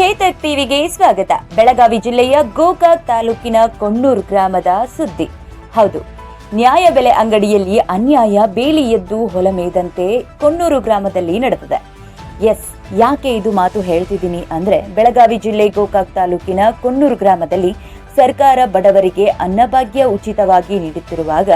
ಚೇತಕ್ ಟಿವಿಗೆ ಸ್ವಾಗತ. ಬೆಳಗಾವಿ ಜಿಲ್ಲೆಯ ಗೋಕಾಕ್ ತಾಲೂಕಿನ ಕೊಣ್ಣೂರು ಗ್ರಾಮದ ಸುದ್ದಿ. ಹೌದು, ನ್ಯಾಯ ಬೆಲೆ ಅಂಗಡಿಯಲ್ಲಿ ಅನ್ಯಾಯ ಬೇಲಿ ಎದ್ದು ಹೊಲಮೇದಂತೆ ಕೊಣ್ಣೂರು ಗ್ರಾಮದಲ್ಲಿ ನಡೆದಿದೆ. ಎಸ್, ಯಾಕೆ ಇದು ಮಾತು ಹೇಳ್ತಿದ್ದೀನಿ ಅಂದ್ರೆ ಬೆಳಗಾವಿ ಜಿಲ್ಲೆ ಗೋಕಾಕ್ ತಾಲೂಕಿನ ಕೊಣ್ಣೂರು ಗ್ರಾಮದಲ್ಲಿ ಸರ್ಕಾರ ಬಡವರಿಗೆ ಅನ್ನಭಾಗ್ಯ ಉಚಿತವಾಗಿ ನೀಡುತ್ತಿರುವಾಗ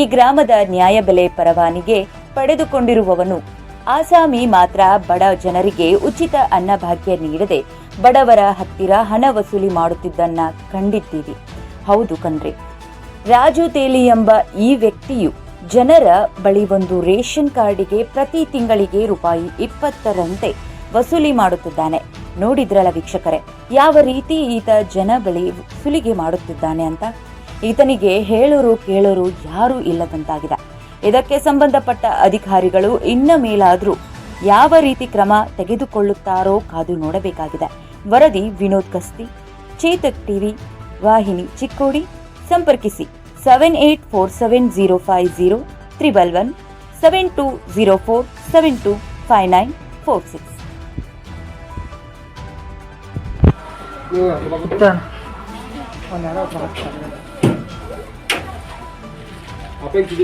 ಈ ಗ್ರಾಮದ ನ್ಯಾಯಬೆಲೆ ಪರವಾನಿಗೆ ಪಡೆದುಕೊಂಡಿರುವವನು ಆಸಾಮಿ ಮಾತ್ರ ಬಡ ಜನರಿಗೆ ಉಚಿತ ಅನ್ನಭಾಗ್ಯ ನೀಡದೆ ಬಡವರ ಹತ್ತಿರ ಹಣ ವಸೂಲಿ ಮಾಡುತ್ತಿದ್ದನ್ನ ಕಂಡಿದ್ದೀವಿ. ಹೌದು ಕಣ್ರಿ. ರಾಜು ತೇಲಿ ಎಂಬ ಈ ವ್ಯಕ್ತಿಯು ಜನರ ಬಳಿ ಒಂದು ರೇಷನ್ ಕಾರ್ಡಿಗೆ ಪ್ರತಿ ತಿಂಗಳಿಗೆ ರೂಪಾಯಿ ಇಪ್ಪತ್ತರಂತೆ ವಸೂಲಿ ಮಾಡುತ್ತಿದ್ದಾನೆ. ನೋಡಿದ್ರಲ್ಲ ವೀಕ್ಷಕರೇ, ಯಾವ ರೀತಿ ಈತ ಜನ ಬಳಿ ಸುಲಿಗೆ ಮಾಡುತ್ತಿದ್ದಾನೆ ಅಂತ? ಈತನಿಗೆ ಹೇಳೋರು ಕೇಳೋರು ಯಾರೂ ಇಲ್ಲದಂತಾಗಿದೆ. ಇದಕ್ಕೆ ಸಂಬಂಧಪಟ್ಟ ಅಧಿಕಾರಿಗಳು ಇನ್ನ ಮೇಲಾದರೂ ಯಾವ ರೀತಿ ಕ್ರಮ ತೆಗೆದುಕೊಳ್ಳುತ್ತಾರೋ ಕಾದು ನೋಡಬೇಕಾಗಿದೆ. ವರದಿ ವಿನೋದ್ ಕಸ್ತಿ, ಚೇತಕ್ ಟಿವಿ, ವಾಹಿನಿ ಚಿಕ್ಕೋಡಿ. ಸಂಪರ್ಕಿಸಿ seven eight four seven zero five zero triple one seven two zero four seven two five nine four six.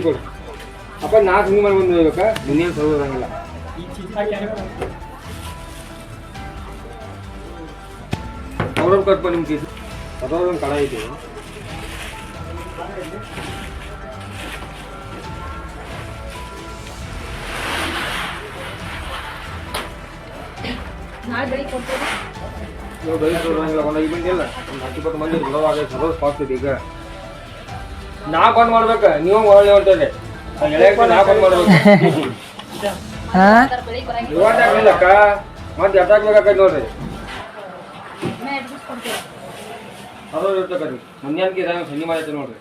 ಕೊಡು. ಅಪ್ಪ ನಾ ಹಿಂಗೆ ಮಾಡಿ ಬಂದು ಹೋಗ್ಬೇಕಾ ನಿನ್ನೇನು ಸರೋದಂಗಿಲ್ಲ ಅವ್ರವ್ರು ಕಟ್ಪ ನಿಮ್ಮ ಚೀಟಿ ಒಂದು ಕಡ ಐತಿ ನೀವು ಬರೀ ಸರೋದಂಗಿಲ್ಲ ಒಂದು ಐದು ಇಲ್ಲ. ಒಂದು ಹತ್ತು ಇಪ್ಪತ್ತು ಮಂದಿ ಈಗ. ನಾ ಬಂದ್ ಮಾಡ್ಬೇಕ. ನೀವು ಒಳ್ಳೆ ಹೊಂಟದೆ. ಹಾಕ್ಲಿಲ್ಲಕ್ಕ ಮತ್ತೆ ಎಷ್ಟಾಗ್ಬೇಕಾಕೈತಿ ನೋಡ್ರಿ ಅದು ಇರ್ತಕ್ಕರಿ ಮುಂಜಾನೆ ಸಂಜೆ ಮಾಡೈತೆ ನೋಡ್ರಿ.